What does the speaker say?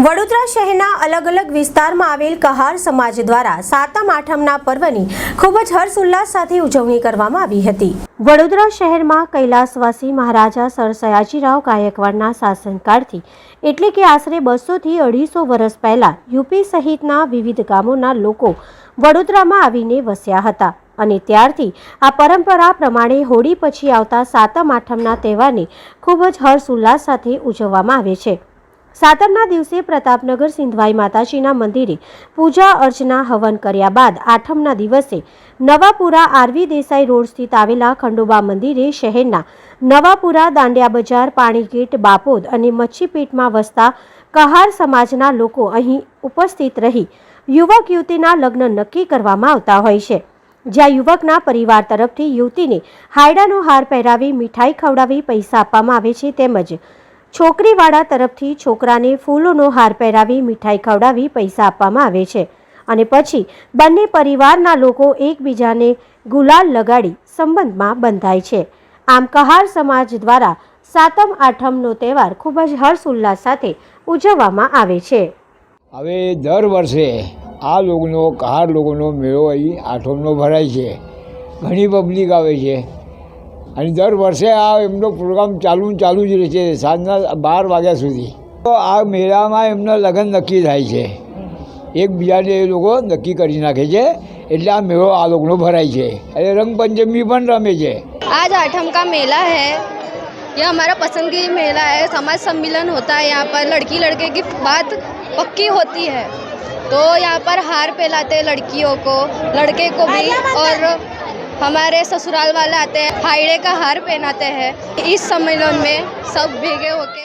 વડોદરા શહેરના અલગ અલગ વિસ્તારમાં આવેલ કહાર સમાજ દ્વારા સાતમ આઠમના પર્વની ખૂબ જ હર્ષોલ્લાસ સાથે ઉજવણી કરવામાં આવી હતી. વડોદરા શહેરમાં કૈલાસવાસી મહારાજા સર સયાજીરાવ ગાયકવાડના શાસનકાળથી એટલે કે આશરે બસોથી અઢીસો વર્ષ પહેલાં યુપી સહિતના વિવિધ ગામોના લોકો વડોદરામાં આવીને વસ્યા હતા અને ત્યારથી આ પરંપરા પ્રમાણે હોળી પછી આવતા સાતમ આઠમના તહેવારને ખૂબ જ હર્ષ ઉલ્લાસ સાથે ઉજવવામાં આવે છે. સાતમના દિવસે પ્રતાપનગર સિંધવાઈ માતાજીના મંદિરે પૂજા અર્ચના હવન કર્યા બાદ આઠમના દિવસે નવાપુરા આરવી દેસાઈ રોડ સ્થિત આવેલા ખંડોબા મંદિરે શહેરના નવાપુરા દાંડિયા બજાર, પાણીગેટ, બાપોદ અને મચ્છીપીઠમાં વસતા કહાર સમાજના લોકો અહીં ઉપસ્થિત રહી યુવક યુવતીના લગ્ન નક્કી કરવામાં આવતા હોય છે. જ્યાં યુવકના પરિવાર તરફથી યુવતીને હાયડાનો હાર પહેરાવી મીઠાઈ ખવડાવી પૈસા આપવામાં આવે છે તેમજ છોકરીવાળા તરફથી છોકરાને ફૂલોનો હાર પહેરાવી, મીઠાઈ ખવડાવી, પૈસા આપવામાં આવે છે. અને પછી બંને પરિવારના લોકો એકબીજાને ગુલાલ લગાડી સંબંધમાં બંધાય છે. આમ કહાર સમાજ દ્વારા સાતમ આઠમનો તહેવાર ખૂબ જ હર્ષ ઉલ્લાસ સાથે ઉજવવામાં આવે છે. હવે દર વર્ષે આ લોકોનો, કહાર લોકોનો મેળો અહીં આઠમનો ભરાય છે. ઘણી પબ્લિક આવે છે. અને દર વર્ષે આ એમનો પ્રોગ્રામ ચાલુ ને ચાલુ જ રહે છે સાંજના બાર વાગ્યા સુધી તો આ મેળામાં એમના લગ્ન નક્કી થાય છે એકબીજાને એ લોકો નક્કી કરી નાખે છે એટલે આ મેળો આ લોકોનો ભરાય છે અને રંગપંચમી પણ રમે છે आज आठम का मेला है यह हमारा पसंदगी मेला है समाज सम्मेलन होता है यहाँ पर लड़की लड़के की बात पक्की होती है तो यहाँ पर हार पहनाते हैं लड़कियों को लड़के को भी और हमारे ससुराल वाले आते हैं हाईड़े का हार पहनाते हैं इस सम्मेलन में सब भेगे होके